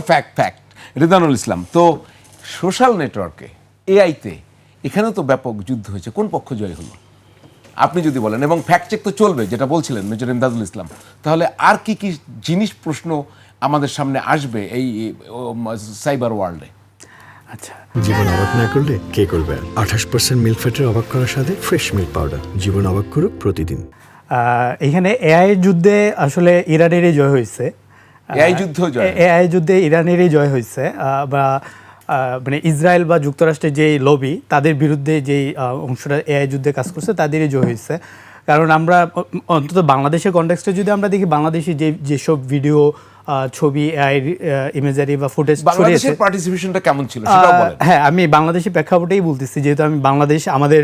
Fact fact Redanul ইসলাম। তো social নেটওয়ার্কে এআইতে এখানেও তো ব্যাপক যুদ্ধ হয়েছে। কোন পক্ষ জয় হলো? আপনি যদি বলেন এবং ফ্যাক্ট চেক তো চলবে যেটা বলছিলেন মেজর ইমদাদুল ইসলাম। তাহলে আর কি কি জিনিস প্রশ্ন আমাদের সামনে আসবে এই সাইবার ওয়ার্ল্ডে আচ্ছা। জীবন অবাক না করলে কে করবে আঠাশ পার্সেন্ট মিল্ক ফ্যাটের অবাক করার সাথে ফ্রেশ মিল্ক পাউডার জীবন অবাক করুক প্রতিদিন। আহ, এখানে এআই যুদ্ধে আসলে ইরানেরই জয় হয়েছে। AI যুদ্ধ জয়। এআই যুদ্ধে ইরানেরই জয় হয়েছে বা মানে ইসরায়েল বা যুক্তরাষ্ট্রের যেই লবি তাদের বিরুদ্ধে যেই অংশটা এআই যুদ্ধে কাজ করছে তাদেরই জয় হয়েছে কারণ আমরা অন্তত বাংলাদেশের কন্টেক্সটে যদি আমরা দেখি বাংলাদেশি যে যেসব ভিডিও ছবি এআই ইমেজারি বা ফুটেজ বাংলাদেশের পার্টিসিপেশনটা কেমন ছিল সেটাও বলেন। হ্যাঁ আমি বাংলাদেশি প্রেক্ষাপটেই বলতেছি যেহেতু আমি বাংলাদেশ আমাদের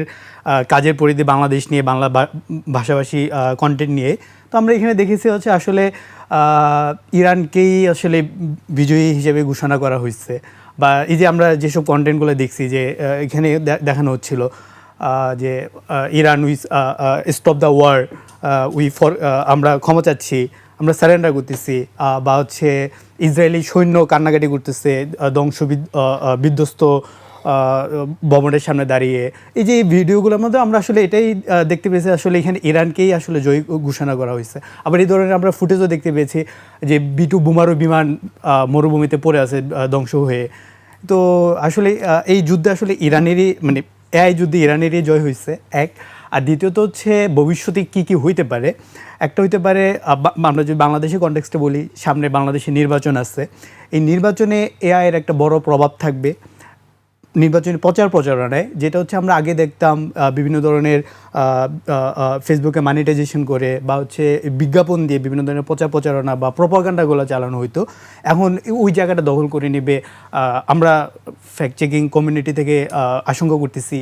কাজের পরিধি বাংলাদেশ নিয়ে বাংলা ভাষাভাষী কন্টেন্ট নিয়ে। তো আমরা এখানে দেখেছি হচ্ছে আসলে ইরানকেই আসলে বিজয়ী হিসেবে ঘোষণা করা হয়েছে। বা এই যে আমরা যেসব কন্টেন্টগুলো দেখছি যে এখানে দেখানো হচ্ছিল যে Iran we stop the war we for আমরা ক্ষমা চাচ্ছি আমরা সারেন্ডার করতেছি বা হচ্ছে ইসরায়েলি সৈন্য কান্নাকাটি করতেছে ধ্বংস বিধ্বস্ত ভবনের সামনে দাঁড়িয়ে। এই যে ভিডিওগুলোর মধ্যে আমরা আসলে এটাই দেখতে পেয়েছি, আসলে এখানে ইরানকেই আসলে জয়ী ঘোষণা করা হয়েছে। আবার এই ধরনের আমরা ফুটেজও দেখতে পেয়েছি যে বিটু বুমারু বিমান মরুভূমিতে পড়ে আছে ধ্বংস হয়ে। তো আসলে এই যুদ্ধে আসলে ইরানেরই মানে এআই যুদ্ধে ইরানেরই জয় হয়েছে এক। আর দ্বিতীয়ত হচ্ছে ভবিষ্যতে কি কি হইতে পারে? একটা হইতে পারে আমরা যদি বাংলাদেশের কনটেক্সটে বলি, সামনে বাংলাদেশে নির্বাচন আছে। এই নির্বাচনে এআইয়ের একটা বড় প্রভাব থাকবে। নির্বাচনী প্রচার প্রচারণায়, যেটা হচ্ছে আমরা আগে দেখতাম বিভিন্ন ধরনের ফেসবুকে মানিটাইজেশন করে বা হচ্ছে বিজ্ঞাপন দিয়ে বিভিন্ন ধরনের প্রচার প্রচারণা বা প্রপাগান্ডাগুলো চালানো হইতো। এখন ওই জায়গাটা দখল করে নেবে আমরা ফ্যাক্ট চেকিং কমিউনিটি থেকে আশঙ্কা করতেছি।